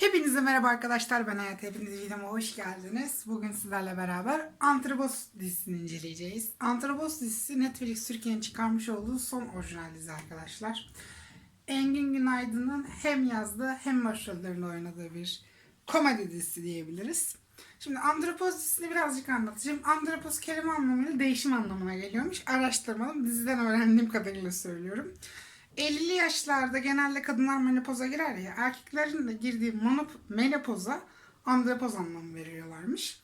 Hepinize merhaba arkadaşlar. Ben Hayat. Hepiniz videoma hoş geldiniz. Bugün sizlerle beraber Antrobos dizisini inceleyeceğiz. Antrobos dizisi Netflix Türkiye'nin çıkarmış olduğu son orijinal dizi arkadaşlar. Engin Günaydın'ın hem yazdığı hem başrollerinde oynadığı bir komedi dizisi diyebiliriz. Şimdi Andropos dizisini birazcık anlatacağım. Andropos kelime anlamıyla değişim anlamına geliyormuş. Araştırmadım. Diziden öğrendiğim kadarıyla söylüyorum. 50'li yaşlarda genelde kadınlar menopoza girer ya erkeklerin de girdiği monop- menopoza andropoz anlamı veriyorlarmış.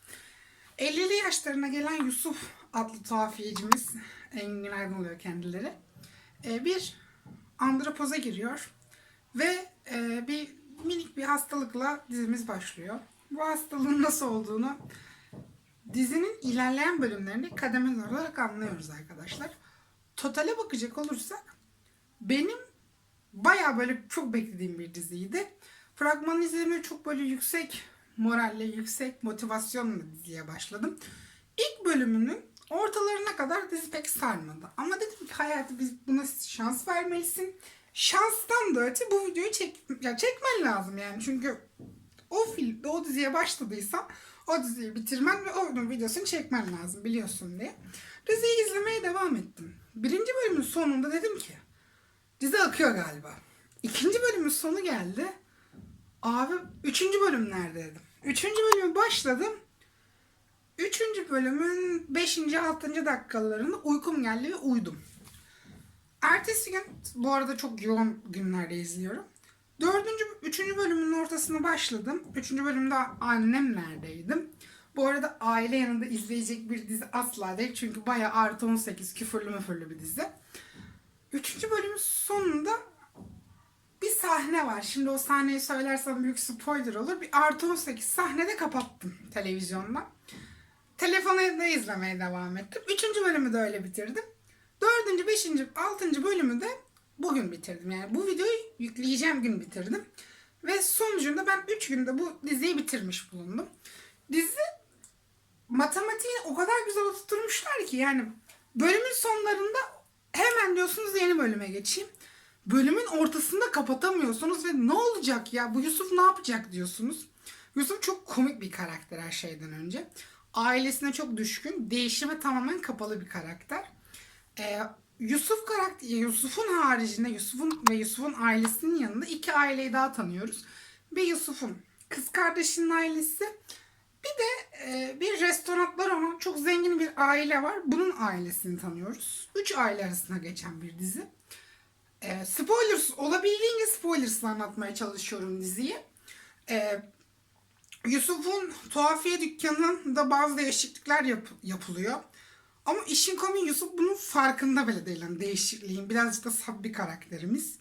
50'li yaşlarına gelen Yusuf adlı tuhafiyecimiz Engin Günaydın oluyor kendileri. e, bir andropoza giriyor ve e, bir minik bir hastalıkla dizimiz başlıyor. Bu hastalığın nasıl olduğunu dizinin ilerleyen bölümlerinde kademeli olarak anlıyoruz arkadaşlar. Totale bakacak olursak benim baya böyle çok beklediğim bir diziydi. Fragmanı izlemeye çok böyle yüksek moralle, yüksek motivasyonla diziye başladım. İlk bölümünün ortalarına kadar dizi pek sarmadı. Ama dedim ki hayatı biz buna şans vermelisin. Şanstan da öte bu videoyu çek, ya çekmen lazım yani. Çünkü o film, o diziye başladıysan o diziyi bitirmen ve onun videosunu çekmen lazım biliyorsun diye. Diziyi izlemeye devam ettim. Birinci bölümün sonunda dedim ki Dizi akıyor galiba. İkinci bölümün sonu geldi. Abi üçüncü bölüm nerede dedim. Üçüncü bölüme başladım. Üçüncü bölümün beşinci, altıncı dakikalarında uykum geldi ve uyudum. Ertesi gün, bu arada çok yoğun günlerde izliyorum. Dördüncü, üçüncü bölümün ortasına başladım. Üçüncü bölümde annemlerdeydim. Bu arada aile yanında izleyecek bir dizi asla değil. Çünkü bayağı artı 18 küfürlü müfürlü bir dizi. Üçüncü bölümün sonunda bir sahne var. Şimdi o sahneyi söylersem büyük spoiler olur. Bir artı 18 sahnede kapattım televizyonda. Telefonu da izlemeye devam ettim. Üçüncü bölümü de öyle bitirdim. Dördüncü, beşinci, altıncı bölümü de bugün bitirdim. Yani bu videoyu yükleyeceğim gün bitirdim. Ve sonucunda ben üç günde bu diziyi bitirmiş bulundum. Dizi matematiğini o kadar güzel oturtmuşlar ki yani bölümün sonlarında hemen diyorsunuz yeni bölüme geçeyim. Bölümün ortasında kapatamıyorsunuz ve ne olacak ya bu Yusuf ne yapacak diyorsunuz. Yusuf çok komik bir karakter her şeyden önce. Ailesine çok düşkün, değişime tamamen kapalı bir karakter. Ee, Yusuf karakter, Yusuf'un haricinde Yusuf'un ve Yusuf'un ailesinin yanında iki aileyi daha tanıyoruz. Bir Yusuf'un kız kardeşinin ailesi, bir de e, bir restoranlar olan çok zengin bir aile var. Bunun ailesini tanıyoruz. Üç aile arasında geçen bir dizi. E, spoilers, olabildiğince spoilers anlatmaya çalışıyorum diziyi. E, Yusuf'un tuhafiye dükkanında bazı değişiklikler yap- yapılıyor. Ama işin komiği Yusuf bunun farkında bile değil. Yani değişikliğin birazcık da sab bir karakterimiz.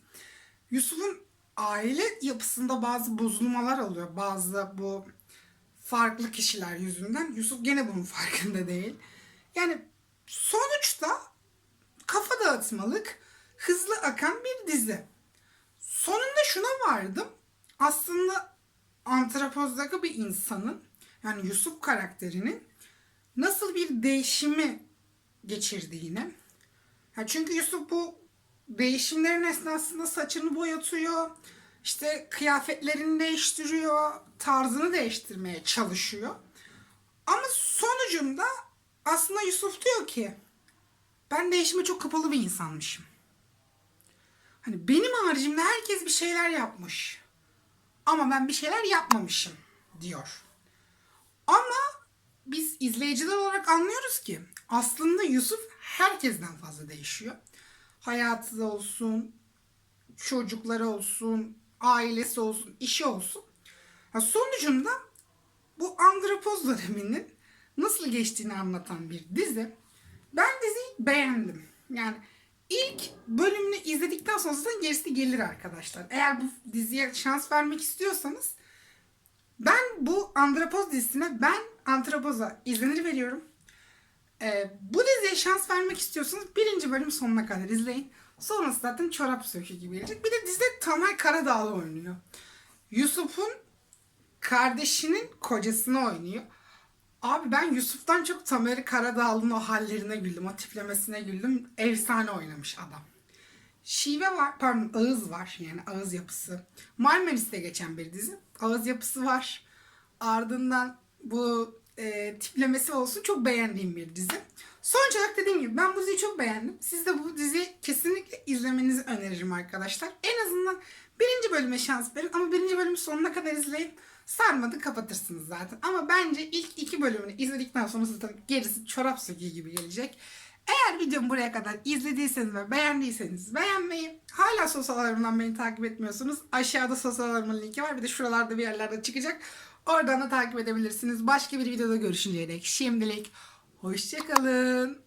Yusuf'un aile yapısında bazı bozulmalar oluyor. Bazı bu farklı kişiler yüzünden. Yusuf gene bunun farkında değil. Yani sonuçta kafa dağıtmalık, hızlı akan bir dizi. Sonunda şuna vardım. Aslında antropozdaki bir insanın yani Yusuf karakterinin nasıl bir değişimi geçirdiğini. Ha çünkü Yusuf bu değişimlerin esnasında saçını boyatıyor. İşte kıyafetlerini değiştiriyor. Tarzını değiştirmeye çalışıyor. Ama sonucunda aslında Yusuf diyor ki ben değişime çok kapalı bir insanmışım. Hani benim haricimde herkes bir şeyler yapmış. Ama ben bir şeyler yapmamışım diyor. Ama biz izleyiciler olarak anlıyoruz ki aslında Yusuf herkesten fazla değişiyor. Hayatı da olsun, çocukları olsun, ailesi olsun, işi olsun. Ha, sonucunda bu andropoz döneminin nasıl geçtiğini anlatan bir dizi. Ben diziyi beğendim. Yani ilk bölümünü izledikten sonra zaten gerisi gelir arkadaşlar. Eğer bu diziye şans vermek istiyorsanız ben bu Andropoz dizisine ben Andropoz'a izlenir veriyorum. Ee, bu diziye şans vermek istiyorsanız birinci bölüm sonuna kadar izleyin. Sonrası zaten çorap sökü gibi gelecek. Bir de dizide Tamer Karadağlı oynuyor. Yusuf'un kardeşinin kocasını oynuyor. Abi ben Yusuf'tan çok Tamer Karadağlı'nın o hallerine güldüm. O tiplemesine güldüm. Efsane oynamış adam. Şive var, pardon ağız var yani ağız yapısı. Marmaris'te geçen bir dizi. Ağız yapısı var. Ardından bu e, tiplemesi olsun çok beğendiğim bir dizi. Sonuç olarak dediğim gibi ben bu diziyi çok beğendim. Siz de bu diziyi kesinlikle izlemenizi öneririm arkadaşlar. En azından birinci bölüme şans verin ama birinci bölümü sonuna kadar izleyin. Sarmadı kapatırsınız zaten. Ama bence ilk iki bölümünü izledikten sonra zaten gerisi çorap söküğü gibi gelecek. Eğer videomu buraya kadar izlediyseniz ve beğendiyseniz beğenmeyi, hala sosyal ağlarımdan beni takip etmiyorsunuz. Aşağıda sosyal ağlarımın linki var. Bir de şuralarda bir yerlerde çıkacak. Oradan da takip edebilirsiniz. Başka bir videoda görüşünceye dek şimdilik hoşçakalın.